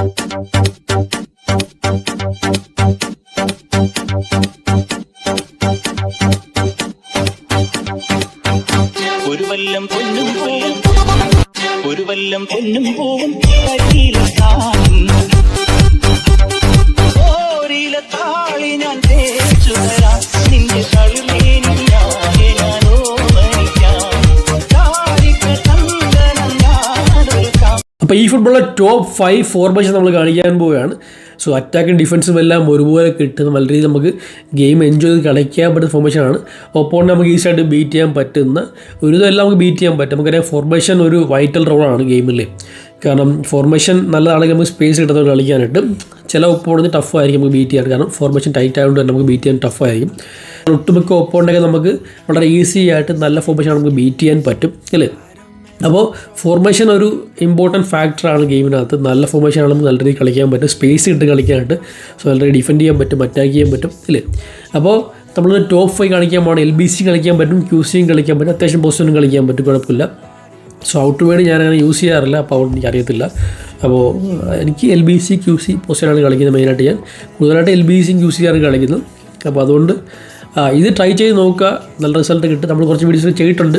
ഒരു വല്ലം പൊന്നും പൂവും. ഒരു വല്ലം പൊന്നും പൂവും. താളി ഞാൻ തേച്ചു തരാം. ഫുട്ബോളിലെ ടോപ്പ് ഫൈവ് ഫോർമേഷൻ നമ്മൾ കാണിക്കാൻ പോവുകയാണ്. സോ അറ്റാക്കും ഡിഫൻസും എല്ലാം ഒരുപോലെ കിട്ടുന്ന നല്ല രീതിയിൽ നമുക്ക് ഗെയിം എൻജോയ് ചെയ്ത് കളിക്കാൻ പറ്റുന്ന ഫോർമേഷനാണ് ഒപ്പോണ്ട് നമുക്ക് ഈസി ആയിട്ട് ബീറ്റ് ചെയ്യാൻ പറ്റുന്ന ഒരു ഇതെല്ലാം നമുക്ക് ബീറ്റ് ചെയ്യാൻ പറ്റും. നമുക്കറിയാം ഫോർമേഷൻ ഒരു വൈറ്റൽ റോളാണ് ഗെയിമിൽ കാരണം ഫോർമേഷൻ നല്ലതാണെങ്കിൽ നമുക്ക് സ്പേസ് കിട്ടുന്നത് കളിക്കാനായിട്ട്. ചില ഒപ്പോണ്ട് ടഫ് ആയിരിക്കും നമുക്ക് ബീറ്റ് ചെയ്യാൻ. കാരണം ഫോർമേഷൻ ടൈറ്റ് ആയതുകൊണ്ട് തന്നെ നമുക്ക് ബീറ്റ് ചെയ്യാൻ ടഫ് ആയിരിക്കും. ഒട്ടുമിക്ക ഒപ്പോണ്ടൊക്കെ നമുക്ക് വളരെ ഈസി ആയിട്ട് നല്ല ഫോർമേഷൻ നമുക്ക് ബീറ്റ് ചെയ്യാൻ പറ്റും. അല്ലേ? അപ്പോൾ ഫോർമേഷൻ ഒരു ഇമ്പോർട്ടന്റ് ഫാക്ടറാണ് ഗെയിമിനകത്ത് നല്ല ഫോർമേഷൻ ആണെങ്കിൽ നല്ല രീതിയിൽ കളിക്കാൻ പറ്റും. സ്പേസ് ഇട്ട് കളിക്കാനായിട്ട്. സോ നല്ല ഡിഫെൻഡ് ചെയ്യാൻ പറ്റും അറ്റാക്ക് ചെയ്യാൻ പറ്റും ഇല്ലേ? അപ്പോൾ നമ്മൾ ടോപ്പ് ഫൈവ് കളിക്കാൻ പോകണം. എൽ ബി സി കളിക്കാൻ പറ്റും ക്യൂ സിയും കളിക്കാൻ പറ്റും അത്യാവശ്യം പൊസിഷനും കളിക്കാൻ പറ്റും കുഴപ്പമില്ല. സോ ഔട്ട് വേണ്ടി ഞാൻ അങ്ങനെ യൂസ് ചെയ്യാറില്ല. അപ്പോൾ അതുകൊണ്ട് എനിക്ക് അറിയത്തില്ല അപ്പോൾ എനിക്ക് L B C Q C പൊസിഷനാണ് കളിക്കുന്നത് മെയിനായിട്ട് ഞാൻ. കൂടുതലായിട്ട് എൽ ബി സിയും ക്യൂ സിയാണ് കളിക്കുന്നത്. അപ്പോൾ അതുകൊണ്ട് ഇത് ട്രൈ ചെയ്ത് നോക്കുക. നല്ല റിസൾട്ട് കിട്ടും. നമ്മൾ കുറച്ച് വീഡിയോസ് ചെയ്തിട്ടുണ്ട്.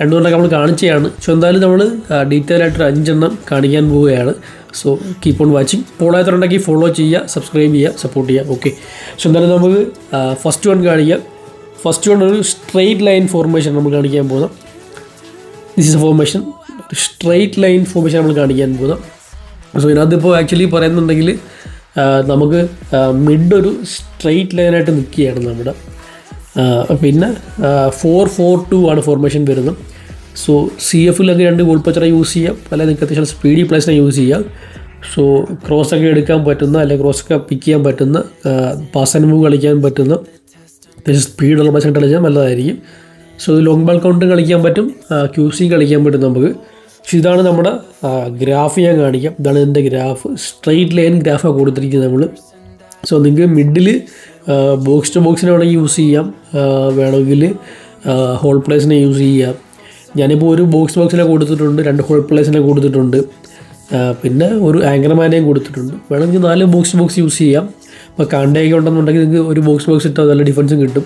കൊണ്ടൊക്കെ നമ്മൾ കാണിച്ചതാണ്. സോ എന്തായാലും നമ്മൾ ഡീറ്റെയിൽ ആയിട്ട് ഒരു അഞ്ചെണ്ണം കാണിക്കാൻ പോവുകയാണ്. സോ കീപ്പ് ഓൺ വാച്ചിങ് ഫോളോയാത്തുണ്ടെങ്കിൽ ഫോളോ ചെയ്യുക സബ്സ്ക്രൈബ് ചെയ്യുക സപ്പോർട്ട് ചെയ്യുക. ഓക്കെ സോ എന്തായാലും നമുക്ക് ഫസ്റ്റ് വൺ കാണിക്കാം. ഫസ്റ്റ് വൺ ഒരു സ്ട്രെയിറ്റ് ലൈൻ ഫോർമേഷൻ നമ്മൾ കാണിക്കാൻ പോകുന്നത് this is a formation straight line formation നമ്മൾ കാണിക്കാൻ പോകുന്നത് സോ ഇതിനകത്തിപ്പോൾ ആക്ച്വലി പറയുന്നുണ്ടെങ്കിൽ നമുക്ക് മിഡ് ഒരു സ്ട്രെയിറ്റ് ലൈനായിട്ട് നിൽക്കുകയാണ് നമ്മുടെ. പിന്നെ ഫോർ ഫോർ ടു ആണ് ഫോർമേഷൻ വരുന്നത്. സോ സി എഫിലൊക്കെ രണ്ട് ഗോൾ പച്ചറ യൂസ് ചെയ്യാം. അല്ലെങ്കിൽ നിങ്ങൾക്ക് അത്യാവശ്യം സ്പീഡി പ്ലേസിനെ യൂസ് ചെയ്യാം. സോ ക്രോസ് ഒക്കെ എടുക്കാൻ പറ്റുന്ന അല്ലെങ്കിൽ ക്രോസ് ഒക്കെ പിക്ക് ചെയ്യാൻ പറ്റുന്ന പാസ് ആൻഡ് മൂവ് കളിക്കാൻ പറ്റുന്ന അത്യാവശ്യം സ്പീഡുള്ള പ്ലേസ് കളിച്ചാൽ നല്ലതായിരിക്കും. സോ ലോങ് ബോൾ കൗണ്ട് കളിക്കാൻ പറ്റും ക്യൂ സി കളിക്കാൻ പറ്റും നമുക്ക്. പക്ഷെ ഇതാണ് നമ്മുടെ ഗ്രാഫ് ഞാൻ കാണിക്കാം. ഇതാണ് ഇതിന്റെ ഗ്രാഫ് സ്ട്രെയിറ്റ് ലൈൻ ഗ്രാഫാണ് കൊടുത്തിരിക്കുന്നത് നമ്മൾ സോ നിങ്ങൾക്ക് മിഡിൽ ബോക്സ് ടു ബോക്സിനെ വേണമെങ്കിൽ യൂസ് ചെയ്യാം. വേണമെങ്കിൽ ഹോൾ പ്ലേസിനെ യൂസ് ചെയ്യാം. ഞാനിപ്പോൾ ഒരു ബോക്സ് ബോക്സിനെ കൊടുത്തിട്ടുണ്ട് രണ്ട് ഹോൾ പ്ലേസിനെ കൊടുത്തിട്ടുണ്ട്. പിന്നെ ഒരു ആങ്കർമാനെയും കൊടുത്തിട്ടുണ്ട്. വേണമെങ്കിൽ നാല് ബോക്സ് ബോക്സ് യൂസ് ചെയ്യാം. അപ്പോൾ കാണ്ടയൊക്കെ ഉണ്ടെന്നുണ്ടെങ്കിൽ നിങ്ങൾക്ക് ഒരു ബോക്സ് ബോക്സ് ഇട്ടാൽ നല്ല ഡിഫൻസും കിട്ടും.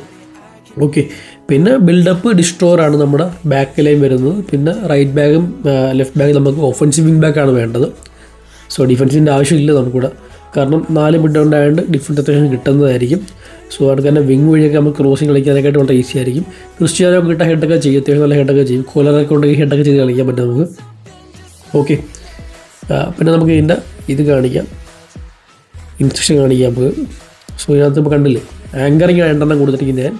ഓക്കെ പിന്നെ ബിൽഡപ്പ് ഡിസ്ട്രോറാണ് നമ്മുടെ ബാക്ക് ലൈൻ വരുന്നത്. പിന്നെ റൈറ്റ് ബാഗും ലെഫ്റ്റ് ബാഗും നമുക്ക് ഓഫൻസീവ് വിങ് ബാക്കാണ് വേണ്ടത്. സോ ഡിഫൻസിന്റെ ആവശ്യമില്ല നമുക്കിവിടെ. കാരണം നാല് മിഡ് ഉണ്ടായതുകൊണ്ട് ഡിഫൻസ് അത്യാവശ്യം കിട്ടുന്നതായിരിക്കും. സോ അത് തന്നെ വിങ് വഴിയൊക്കെ നമുക്ക് ക്രോസിങ് കളിക്കാനൊക്കെ വളരെ ഈസി ആയിരിക്കും. ക്രിസ്ത്യാനോ കിട്ടാൻ ഹെഡൊക്കെ ചെയ്യും. അത്യാവശ്യം നല്ല ഹെഡൊക്കെ ചെയ്യും. കോലറൊക്കെ ഉണ്ടെങ്കിൽ ഹെഡൊക്കെ ചെയ്ത് കളിക്കാൻ പറ്റും നമുക്ക്. ഓക്കെ പിന്നെ നമുക്ക് ഇതിന്റെ ഇത് കാണിക്കാം. ഇൻസ്ട്രക്ഷൻ കാണിക്കാം നമുക്ക്. സോ ഇതിനകത്ത് ഇപ്പോൾ കണ്ടില്ലേ? ആങ്കറിങ് രണ്ടെണ്ണം കൊടുത്തിരിക്കുന്നത് ഞാൻ.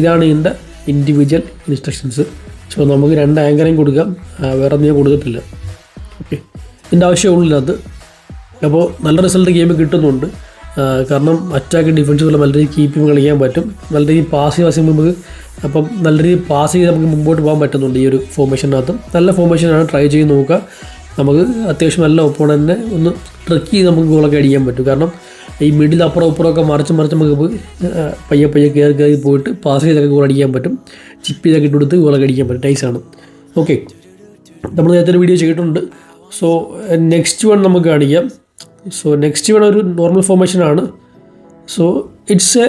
ഇതാണ് ഇതിന്റെ ഇൻഡിവിജ്വൽ ഇൻസ്ട്രക്ഷൻസ് സോ നമുക്ക് രണ്ട് ആങ്കറിങ് കൊടുക്കാം. വേറെ ഒന്നും ഞാൻ കൊടുത്തിട്ടില്ല. ഓക്കെ ഇതിന്റെ ആവശ്യമുള്ളൂ അത് അപ്പോൾ നല്ല റിസൾട്ട് ഗെയിം കിട്ടുന്നുണ്ട്. കാരണം അറ്റാക്ക് ഡിഫൻസ് നല്ല രീതിയിൽ കീപ്പിംഗ് കളിക്കാൻ പറ്റും. നല്ല രീതിയിൽ പാസ് ചെയ്ത് നമുക്ക് അപ്പം നല്ല രീതിയിൽ പാസ് ചെയ്ത് നമുക്ക് മുമ്പോട്ട് പോകാൻ പറ്റുന്നുണ്ട് ഈ ഒരു ഫോമേഷനകത്തും നല്ല ഫോർമേഷനാണ് ട്രൈ ചെയ്ത് നോക്കുക. നമുക്ക് അത്യാവശ്യം നല്ല ഒപ്പോണന്റിനെ ഒന്ന് ട്രക്ക് ചെയ്ത് നമുക്ക് ഗോളൊക്കെ അടിക്കാൻ പറ്റും. കാരണം ഈ മിഡിൽ അപ്പുറം ഇപ്പുറമൊക്കെ മറിച്ച് മറിച്ച് നമുക്ക് പയ്യെ പയ്യെ കയറി കയറി പോയിട്ട് പാസ് ചെയ്തൊക്കെ ഗോൾ അടിക്കാൻ പറ്റും. ചിപ്പ് ചെയ്തൊക്കെ ഇട്ട് കൊടുത്ത് ഗോളൊക്കെ അടിക്കാൻ പറ്റും. നൈസാണ് ഓക്കെ നമ്മൾ നേരത്തെ ഒരു വീഡിയോ ചെയ്തിട്ടുണ്ട്. സോ നെക്സ്റ്റ് വൺ നമുക്ക് കാണിക്കാം. സോ നെക്സ്റ്റ് ഇവിടെ ഒരു നോർമൽ ഫോർമേഷൻ ആണ്. So it's a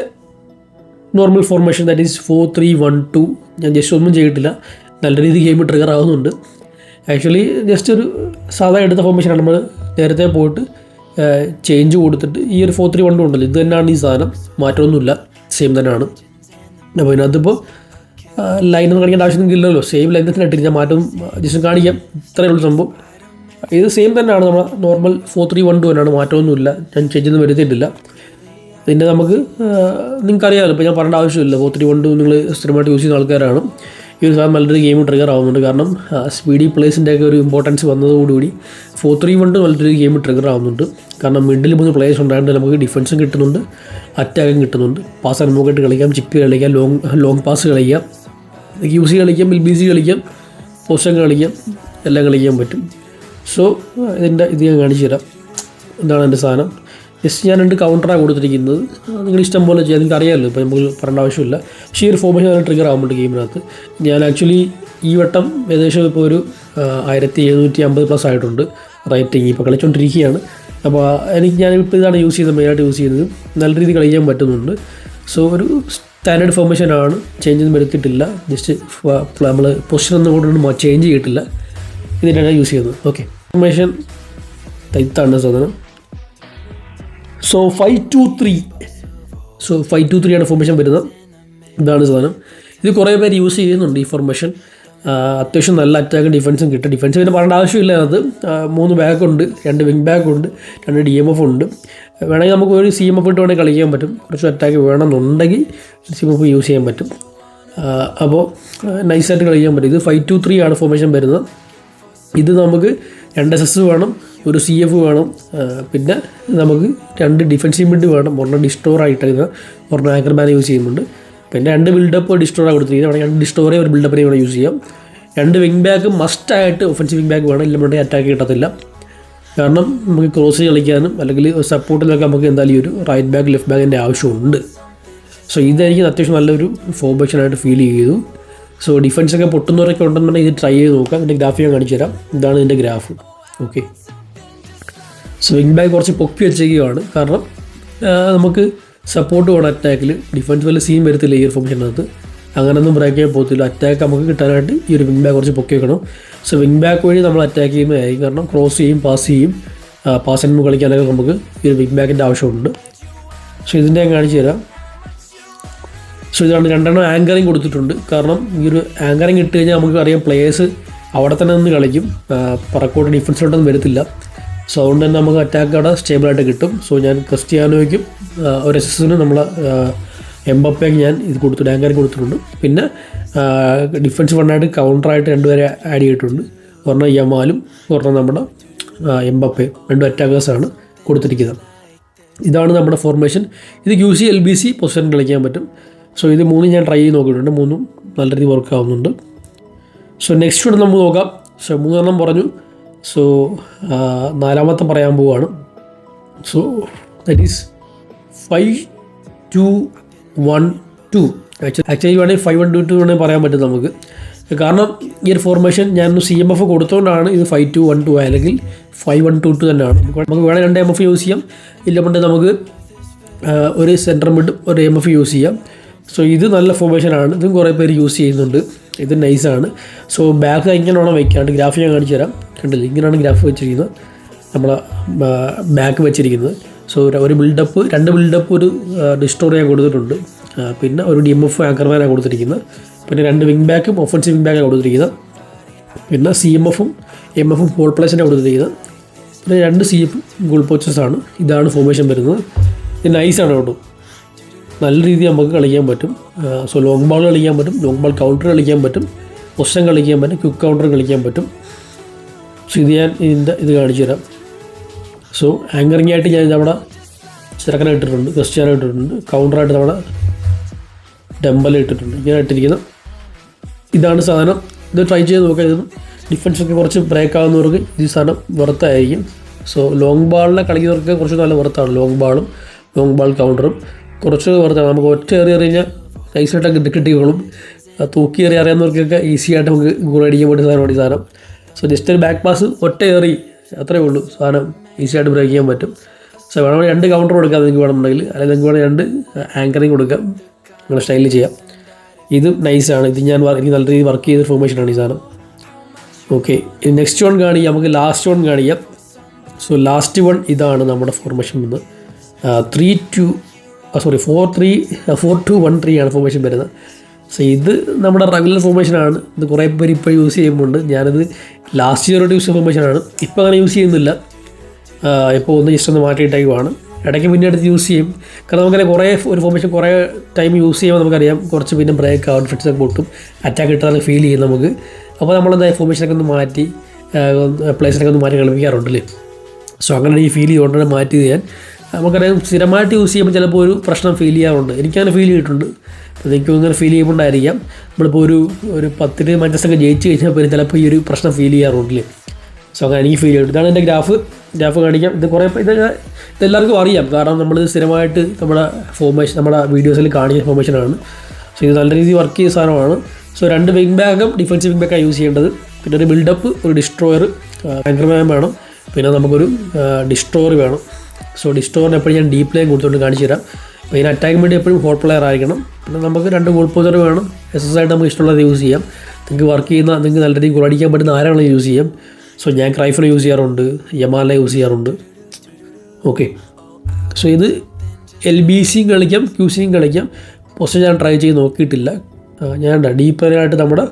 normal formation that is four three one two ഞാൻ ജസ്റ്റ് ഒന്നും ചെയ്തിട്ടില്ല. നല്ല രീതിയിൽ ഗെയിം ട്രിഗർ ആവുന്നുണ്ട്. ആക്ച്വലി ജസ്റ്റ് ഒരു സാധാ എടുത്ത ഫോർമേഷനാണ് നമ്മൾ നേരത്തെ പോയിട്ട് ചേഞ്ച് കൊടുത്തിട്ട് ഈ ഒരു ഫോർ ത്രീ വൺ ടു ഉണ്ടല്ലോ. ഇത് തന്നെയാണ് ഈ സാധനം. മാറ്റമൊന്നുമില്ല. സെയിം തന്നെയാണ്. അപ്പോൾ ഇതിനകത്തിപ്പോൾ ലൈനൊന്നും കാണിക്കേണ്ട ആവശ്യമൊന്നും ഇല്ലല്ലോ. സെയിം ലൈൻ തന്നെ ഞാൻ മാറ്റം ജസ്റ്റ് കാണിക്കാം. ഇത്രയേ ഉള്ളൂ സംഭവം. ഇത് സെയിം തന്നെയാണ് നമ്മൾ normal four three one two തന്നെയാണ്. മാറ്റമൊന്നുമില്ല. ഞാൻ ചേഞ്ച് ഒന്നും വരുത്തിയിട്ടില്ല. ഇതിന്റെ നമുക്ക് നിങ്ങൾക്ക് അറിയാമല്ലോ ഇപ്പോൾ ഞാൻ പറയേണ്ട ആവശ്യമില്ല. ഫോർ ത്രീ വൺ ടു നിങ്ങൾ സ്ഥിരമായിട്ട് യൂസ് ചെയ്യുന്ന ആൾക്കാരാണ്. ഈ ഒരു സാധനം നല്ലൊരു ഗെയിം ട്രിഗർ ആവുന്നുണ്ട്. കാരണം സ്പീഡി പ്ലേസിന്റെ ഒക്കെ ഒരു ഇമ്പോർട്ടൻസ് വന്നതോടുകൂടി ഫോർ ത്രീ വൺ നല്ലൊരു ഗെയിം ട്രിഗർ ആവുന്നുണ്ട്. കാരണം മിഡിൽ മൂന്ന് പ്ലേയേഴ്സ് ഉണ്ടായതുകൊണ്ട് നമുക്ക് ഡിഫൻസും കിട്ടുന്നുണ്ട്. അറ്റാക്കും കിട്ടുന്നുണ്ട്. പാസ് അനുഭവമായിട്ട് കളിക്കാം ചിപ്പ് കളിക്കാം ലോങ് ലോങ് പാസ് കളിക്കാം. യൂസ് കളിക്കാം എൽ ബി സി കളിക്കാം പോസ്റ്റൊക്കെ കളിക്കാം എല്ലാം കളിക്കാൻ പറ്റും. സോ ഇതിന്റെ ഇത് ഞാൻ കാണിച്ചു തരാം. ഇതാണ് എന്റെ സാധനം. ജസ്റ്റ് ഞാൻ രണ്ട് കൗണ്ടറാണ് കൊടുത്തിരിക്കുന്നത്. നിങ്ങൾ ഇഷ്ടം പോലെ ചെയ്യാം. നിങ്ങൾക്ക് അറിയാമല്ലോ ഇപ്പോൾ നമുക്ക് പറയേണ്ട ആവശ്യമില്ല. പക്ഷേ ഈ ഒരു ഫോമേഷൻ നല്ല ട്രിഗർ ആകുന്നുണ്ട് ഗെയിമിനകത്ത് ഞാൻ ആക്ച്വലി ഈ വട്ടം ഏകദേശം ഇപ്പോൾ ഒരു ആയിരത്തി എഴുന്നൂറ്റി അമ്പത് പ്ലസ് ആയിട്ടുണ്ട് റൈറ്റിങ് ഇപ്പോൾ കളിച്ചുകൊണ്ടിരിക്കുകയാണ് അപ്പോൾ എനിക്ക് ഞാൻ ഞാനിപ്പോൾ ഇതാണ് യൂസ് ചെയ്യുന്നത് മെയിനായിട്ട് യൂസ് ചെയ്യുന്നത്. നല്ല രീതിയിൽ കളിക്കാൻ പറ്റുന്നുണ്ട്. സോ ഒരു സ്റ്റാൻഡേർഡ് ഫോമേഷനാണ് ചേഞ്ചൊന്നും വരുത്തിയിട്ടില്ല. ജസ്റ്റ് നമ്മൾ പൊസിഷൻ ഒന്നും കൊണ്ടൊന്നും ചേഞ്ച് ചെയ്തിട്ടില്ല. ഇതിനാണ് യൂസ് ചെയ്യുന്നത്. ഓക്കെ ഇൻഫർമേഷൻ തൈത്താണ് സാധനം. So five two three so five two three ആണ് ഫോർമേഷൻ വരുന്നത്. ഇതാണ് സാധനം. ഇത് കുറേ പേര് യൂസ് ചെയ്യുന്നുണ്ട് ഈ ഫോർമേഷൻ അത്യാവശ്യം നല്ല അറ്റാക്കും ഡിഫൻസും കിട്ടും. ഡിഫൻസ് പിന്നെ പറയേണ്ട ആവശ്യമില്ല അത്. മൂന്ന് ബാക്ക് ഉണ്ട് രണ്ട് വിങ് ബാക്ക് ഉണ്ട് രണ്ട് ഡി എം എഫ് ഉണ്ട്. വേണമെങ്കിൽ നമുക്ക് ഒരു സി എം എഫ് ഇട്ട് വേണമെങ്കിൽ കളിക്കാൻ പറ്റും. കുറച്ച് അറ്റാക്ക് വേണമെന്നുണ്ടെങ്കിൽ സി എം എഫ് യൂസ് ചെയ്യാൻ പറ്റും. അപ്പോൾ നൈസായിട്ട് കളിക്കാൻ പറ്റും. ഇത് ഫൈവ് ടു ത്രീ ആണ് ഫോർമേഷൻ വരുന്നത്. ഇത് നമുക്ക് രണ്ട് എസ് എസ് വേണം ഒരു സി എഫ് വേണം പിന്നെ നമുക്ക് രണ്ട് ഡിഫൻസീവ് മിഡ് വേണം. ഒരെണ്ണം ഡിസ്റ്റോർ ആയിട്ട് ഒരെണ്ണം ആങ്കർമാൻ യൂസ് ചെയ്യുന്നുണ്ട്. പിന്നെ രണ്ട് ബിൽഡപ്പ് ഡിസ്റ്റോറാണ് കൊടുത്തിരിക്കുന്നത്. വേണമെങ്കിൽ രണ്ട് ഡിസ്റ്റോറെ ഒരു ബിൽഡപ്പിനെ വേണം യൂസ് ചെയ്യാം. രണ്ട് വിങ് ബാക്ക് മസ്റ്റായിട്ട് ഒഫൻസീവ് വിങ് ബാക്ക് വേണം. ഇല്ലെന്നുണ്ടെങ്കിൽ അറ്റാക്ക് കിട്ടത്തില്ല. കാരണം നമുക്ക് ക്രോസ് കളിക്കാനും അല്ലെങ്കിൽ സപ്പോർട്ടിലൊക്കെ നമുക്ക് എന്തായാലും ഈ ഒരു റൈറ്റ് ബാക്ക് ലെഫ്റ്റ് ബാക്കിന്റെ ആവശ്യമുണ്ട്. സോ ഇതെനിക്ക് അത്യാവശ്യം നല്ലൊരു ഫോർമേഷനായിട്ട് ഫീൽ ചെയ്തു. സോ ഡിഫൻസ് ഒക്കെ പൊട്ടുന്നവരൊക്കെ ഉണ്ടെന്നുണ്ടെങ്കിൽ ഇത് ട്രൈ ചെയ്ത് നോക്കാം. ഇതിന്റെ ഗ്രാഫ് ഞാൻ കാണിച്ചു തരാം. ഇതാണ് ഇതിന്റെ graph okay so wing back കുറച്ച് പൊക്കി വെച്ചേക്കുകയാണ് കാരണം നമുക്ക് സപ്പോർട്ട് വേണം അറ്റാക്കിൽ ഡിഫൻസ് വല്ല സീൻ വരത്തില്ല ഈ ഒരു ഫംഗ്ഷനകത്ത് അങ്ങനൊന്നും ബ്രേക്ക് ചെയ്യാൻ പോകത്തില്ല. അറ്റാക്ക് നമുക്ക് കിട്ടാനായിട്ട് ഈ ഒരു വിങ് ബാക്ക് കുറച്ച് പൊക്കി വെക്കണം. സോ വിങ് ബാക്ക് വഴി നമ്മൾ അറ്റാക്ക് ചെയ്യുന്നതായിരിക്കും കാരണം ക്രോസ് ചെയ്യും പാസ് ചെയ്യും. പാസ് ആൻഡ് കളിക്കാനൊക്കെ നമുക്ക് ഈ ഒരു വിങ് ബാക്കിന്റെ ആവശ്യമുണ്ട്. സോ ഇതിന്റെ ഞാൻ കാണിച്ചു തരാം. സോ ഇതാണ് രണ്ടെണ്ണം ആങ്കറിങ് കൊടുത്തിട്ടുണ്ട്. കാരണം ഈ ഒരു ആങ്കറിങ് ഇട്ട് കഴിഞ്ഞാൽ നമുക്ക് അറിയാം പ്ലേയേഴ്സ് അവിടെ തന്നെ നിന്ന് കളിക്കും. പറക്കോട്ട് ഡിഫൻസിലോട്ടൊന്നും വരത്തില്ല. സോ അതുകൊണ്ട് തന്നെ നമുക്ക് അറ്റാക്ക് അവിടെ സ്റ്റേബിളായിട്ട് കിട്ടും. സോ ഞാൻ ക്രിസ്ത്യാനോയ്ക്കും ഒരു ഒരു എസിനും നമ്മളെ എംബപ്പയ്ക്ക് ഞാൻ ഇത് കൊടുത്തിട്ടുണ്ട് ആങ്കറിങ് കൊടുത്തിട്ടുണ്ട്. പിന്നെ ഡിഫൻസ് വണ്ണായിട്ട് കൗണ്ടറായിട്ട് രണ്ടുപേരെ ആഡ് ചെയ്തിട്ടുണ്ട്. ഒരെണ്ണം യമാലും ഒരെണ്ണം നമ്മുടെ എംബപ്പയും രണ്ടും അറ്റാക്കേഴ്സാണ് കൊടുത്തിരിക്കുന്നത്. ഇതാണ് നമ്മുടെ ഫോർമേഷൻ ഇത് U C L B C position കളിക്കാൻ പറ്റും. സോ ഇത് മൂന്നും ഞാൻ ട്രൈ ചെയ്ത് നോക്കിയിട്ടുണ്ട്. മൂന്നും നല്ല രീതിയിൽ വർക്ക് ആവുന്നുണ്ട്. സോ നെക്സ്റ്റ് ഇവിടെ നമുക്ക് നോക്കാം. സോ മൂന്നെണ്ണം പറഞ്ഞു. സോ നാലാമത്തെ പറയാൻ പോവുകയാണ് so that is five two one two actually വേണമെങ്കിൽ ഫൈവ് വൺ ടു ടു വേണമെങ്കിൽ പറയാൻ പറ്റും നമുക്ക്. കാരണം ഈ ഒരു ഫോർമേഷൻ ഞാൻ സി എം എഫ് കൊടുത്തുകൊണ്ടാണ് ഇത് ഫൈവ് ടു വൺ ടു അല്ലെങ്കിൽ ഫൈവ് വൺ ടു ടു തന്നെയാണ്. നമുക്ക് വേണേൽ രണ്ട് എം എഫ് യൂസ് ചെയ്യാം. ഇല്ലെങ്കിൽ നമുക്ക് ഒരു സെന്റർ മിഡ് ഒരു എം എഫ് യൂസ് ചെയ്യാം. സോ ഇത് നല്ല ഫോർമേഷനാണ് ഇതും കുറേ പേര് യൂസ് ചെയ്യുന്നുണ്ട്. ഇത് നൈസാണ് സോ ബാക്ക് ഇങ്ങനെ വേണം വെക്കാണ്ട് ഗ്രാഫ് ഞാൻ കാണിച്ചു തരാം. കണ്ടില്ല? ഇങ്ങനെയാണ് ഗ്രാഫ് വെച്ചിരിക്കുന്നത്. നമ്മൾ ബാക്ക് വെച്ചിരിക്കുന്നത്. സോ ഒരു ബിൽഡപ്പ് രണ്ട് ബിൽഡപ്പ് ഒരു ഡിസ്റ്റോർ ഞാൻ കൊടുത്തിട്ടുണ്ട്. പിന്നെ ഒരു ഡി എം എഫ് ആങ്കർമാനാണ് കൊടുത്തിരിക്കുന്നത്. പിന്നെ രണ്ട് വിങ് ബാക്കും ഒഫൻസീവ് വിങ് ബാക്കാണ് കൊടുത്തിരിക്കുന്നത്. പിന്നെ സി എം എഫും എം എഫും പോൾ പ്ലേസിന്റെ കൊടുത്തിരിക്കുന്നത്. പിന്നെ രണ്ട് സി എഫ് ഗോൾ പോച്ചസ് ആണ്. ഇതാണ് ഫോർമേഷൻ വരുന്നത്. ഇത് നൈസാണ് കേട്ടോ. നല്ല രീതിയിൽ നമുക്ക് കളിക്കാൻ പറ്റും. സോ ലോങ് ബോൾ കളിക്കാൻ പറ്റും ലോങ് ബോൾ കൗണ്ടർ കളിക്കാൻ പറ്റും പൊസിഷൻ കളിക്കാൻ പറ്റും ക്വിക്ക് കൗണ്ടർ കളിക്കാൻ പറ്റും. സോ ഇത് ഞാൻ ഇതിന്റെ ഇത് കാണിച്ചു തരാം. സോ ആങ്കറിംഗ് ആയിട്ട് ഞാൻ നമ്മുടെ ചെറുക്കനെ ഇട്ടിട്ടുണ്ട് ക്രിസ്ത്യാനോ ഇട്ടിട്ടുണ്ട് കൗണ്ടറായിട്ട് നമ്മുടെ ഡെമ്പൽ ഇട്ടിട്ടുണ്ട് ഇങ്ങനെ ഇട്ടിരിക്കുന്ന. ഇതാണ് സാധനം. ഇത് ട്രൈ ചെയ്ത് നോക്കാം ഇത് ഡിഫൻസ് ഒക്കെ കുറച്ച് ബ്രേക്ക് ആകുന്നവർക്ക് ഈ സാധനം വെറുത്തായിരിക്കും സോ ലോങ് ബാളിനെ കളിക്കുന്നവർക്ക് കുറച്ച് നല്ല വെറുത്താണ് ലോങ് ബാളും ലോങ് ബാൾ കൗണ്ടറും കുറച്ച് പറഞ്ഞാൽ നമുക്ക് ഒറ്റ എറി കഴിഞ്ഞാൽ നൈസായിട്ടൊക്കെ കിട്ടി കിട്ടിക്കോളും. തൂക്കി എറി അറിയാവുന്നവർക്കൊക്കെ ഈസി ആയിട്ട് നമുക്ക് ഗോൾ അടിക്കാൻ വേണ്ടി സാധനമാണ് ഈ സാധനം. സോ ജസ്റ്റ് ഒരു ബാക്ക് പാസ് ഒറ്റ എറി അത്രേ ഉള്ളൂ. സാധനം ഈസി ആയിട്ട് ബ്രേക്ക് ചെയ്യാൻ പറ്റും. സോ വേണമെങ്കിൽ രണ്ട് കൗണ്ടർ കൊടുക്കാം നിങ്ങൾക്ക് വേണമെന്നുണ്ടെങ്കിൽ. അല്ലെങ്കിൽ നിങ്ങൾക്ക് വേണമെങ്കിൽ രണ്ട് ആങ്കറിങ് കൊടുക്കാം. നിങ്ങളുടെ സ്റ്റൈലിൽ ചെയ്യാം. ഇത് നൈസാണ് ഇത് ഞാൻ എനിക്ക് നല്ല രീതിയിൽ വർക്ക് ചെയ്ത ഫോർമേഷനാണ് ഈ സാധനം. ഓക്കെ ഇനി നെക്സ്റ്റ് വൺ കാണിക്കാം. നമുക്ക് ലാസ്റ്റ് വൺ കാണിക്കാം. സോ ലാസ്റ്റ് വൺ ഇതാണ് നമ്മുടെ ഫോർമേഷൻ വന്ന് three two sorry four three four two one three ആണ് ഫോർമേഷൻ വരുന്നത്. സോ ഇത് നമ്മുടെ റെഗുലർ ഫോർമേഷനാണ് ഇത് കുറേ പേര് ഇപ്പോൾ യൂസ് ചെയ്യുന്നുണ്ട്. ഞാനത് ലാസ്റ്റ് ഇയറോട്ട് യൂസ് ചെയ്ത ഫോർമേഷനാണ് ഇപ്പോൾ അങ്ങനെ യൂസ് ചെയ്യുന്നില്ല. ഇപ്പോൾ ഒന്ന് ജസ്റ്റ് ഒന്ന് മാറ്റിയിട്ടേക്കുവാണ്. ഇടയ്ക്ക് പിന്നെ എടുത്ത് യൂസ് ചെയ്യും. കാരണം നമുക്കറിയാം കുറേ ഒരു ഫോർമേഷൻ കുറേ ടൈം യൂസ് ചെയ്യുമ്പോൾ നമുക്കറിയാം കുറച്ച് പിന്നെ ബ്രേക്ക് ഡിഫൻസ് ഒക്കെ പൊട്ടും അറ്റാക്ക് കിട്ടാതെ ഫീൽ ചെയ്യും നമുക്ക്. അപ്പോൾ നമ്മളെന്താ ഫോർമേഷനൊക്കെ ഒന്ന് മാറ്റി പ്ലേസിനൊക്കെ ഒന്ന് മാറ്റി കളിപ്പിക്കാറുണ്ടല്ലേ? സോ അങ്ങനെ ഈ ഫീൽ ചെയ്തുകൊണ്ടാണ് മാറ്റി ഞാൻ. നമുക്കറിയാം സ്ഥിരമായിട്ട് യൂസ് ചെയ്യുമ്പോൾ ചിലപ്പോൾ ഒരു പ്രശ്നം ഫീൽ ചെയ്യാറുണ്ട്. എനിക്കങ്ങനെ ഫീൽ ചെയ്തിട്ടുണ്ട്. അപ്പോൾ എനിക്കും ഇങ്ങനെ ഫീൽ ചെയ്യുമ്പോണ്ടായിരിക്കാം നമ്മളിപ്പോൾ ഒരു ഒരു പത്തിന് മഞ്ചസൊക്കെ ജയിച്ച് കഴിഞ്ഞാൽ പിന്നെ ചിലപ്പോൾ ഈ ഒരു പ്രശ്നം ഫീൽ ചെയ്യാറുണ്ടല്ലേ സോ അങ്ങനെ എനിക്ക് ഫീൽ ചെയ്തിട്ടുണ്ട്. ഇതാണ് എന്റെ ഗ്രാഫ് ഗ്രാഫ് കാണിക്കാം. ഇത് കുറേ ഇത് ഇതെല്ലാവർക്കും അറിയാം. കാരണം നമ്മൾ സ്ഥിരമായിട്ട് നമ്മുടെ ഫോർമേഷൻ നമ്മുടെ വീഡിയോസിൽ കാണിക്കുന്ന ഫോർമേഷനാണ് സോ ഇത് നല്ല രീതിയിൽ വർക്ക് ചെയ്യുന്ന സാധനമാണ്. സോ രണ്ട് വിങ് ബാഗും ഡിഫൻസീവ് വിങ് ബാഗാണ് യൂസ് ചെയ്യേണ്ടത്. പിന്നെ ഒരു ബിൽഡപ്പ് ഒരു ഡിസ്ട്രോയർ ആങ്കർമാൻ വേണം. പിന്നെ നമുക്കൊരു ഡിസ്ട്രോയർ വേണം. സോ ഡിസ്റ്റോറിന് എപ്പോഴും ഞാൻ ഡീപ് ലൈൻ കൊടുത്തുകൊണ്ട് കാണിച്ചു തരാം. അപ്പോൾ ഇതിന് അറ്റാക്ക് വേണ്ടി എപ്പോഴും ഹോട്ട് പ്ലെയർ ആയിരിക്കണം. പിന്നെ നമുക്ക് രണ്ട് ഗോൾ പോസർ വേണം. എസ് എസ് ആയിട്ട് നമുക്ക് ഇഷ്ടമുള്ളത് യൂസ് ചെയ്യാം. നിങ്ങൾക്ക് വർക്ക് ചെയ്യുന്ന നിങ്ങൾക്ക് നല്ല രീതിയിൽ ഗോൾ പറ്റുന്ന ആരാണ് യൂസ് ചെയ്യാം. സോ ഞാൻ ക്രൈഫർ യൂസ് ചെയ്യാറുണ്ട്. യമാല യൂസ് ചെയ്യാറുണ്ട്. ഓക്കെ സോ ഇത് എൽ ബി സിയും കളിക്കാം ക്യൂ സിയും കളിക്കാം. പൊസിഷൻ ഞാൻ ട്രൈ ചെയ്ത് നോക്കിയിട്ടില്ല. ഞാൻ ഡീപ്പറായിട്ട് നമ്മുടെ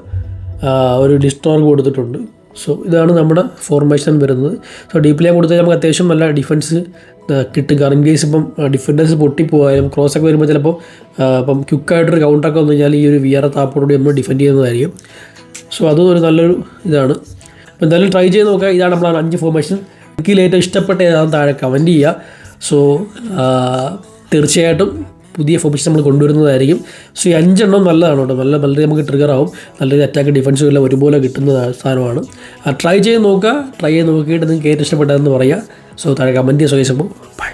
ഒരു ഡിസ്റ്റോർ കൊടുത്തിട്ടുണ്ട്. സോ ഇതാണ് നമ്മുടെ ഫോർമേഷൻ വരുന്നത്. സോ ഡീപ്പ് ലൈൻ കൊടുത്താൽ നമുക്ക് അത്യാവശ്യം നല്ല ഡിഫൻസ് കിട്ടും കാരണം ഇൻ കേസ് ഇപ്പം ഡിഫൻഡേഴ്സ് പൊട്ടിപ്പോയാലും ക്രോസ് ഒക്കെ വരുമ്പോൾ ചിലപ്പോൾ ഇപ്പം ക്യുക്കായിട്ടൊരു കൗണ്ടറൊക്കെ വന്നു കഴിഞ്ഞാൽ ഈ ഒരു വിയർ താപ്പോടുകൂടി നമ്മൾ ഡിഫെൻഡ് ചെയ്യുന്നതായിരിക്കും. സോ അതും ഒരു നല്ലൊരു ഇതാണ്. അപ്പോൾ എന്തായാലും ട്രൈ ചെയ്ത് നോക്കുക. ഇതാണ് നമ്മൾ അഞ്ച് ഫോർമേഷൻ എനിക്ക് ഏറ്റവും ഇഷ്ടപ്പെട്ട ഏതാണെന്ന് താഴെ കമന്റ് ചെയ്യുക. സോ തീർച്ചയായിട്ടും പുതിയ ഫോർമേഷൻ നമ്മൾ കൊണ്ടുവരുന്നതായിരിക്കും. സോ ഈ അഞ്ചെണ്ണം നല്ലതാണ് കേട്ടോ. നല്ല വളരെ നമുക്ക് ട്രിഗർ ആവും. നല്ല അറ്റാക്ക് ഡിഫൻസും എല്ലാം ഒരുപോലെ കിട്ടുന്ന സാധനമാണ്. ട്രൈ ചെയ്ത് നോക്കുക. ട്രൈ ചെയ്ത് നോക്കിയിട്ട് നിങ്ങൾക്ക് ഏറ്റവും ഇഷ്ടപ്പെട്ടതെന്ന് പറയുക സോ താഴെ കമന്റ് ചെയ്യുക സോ ബൈ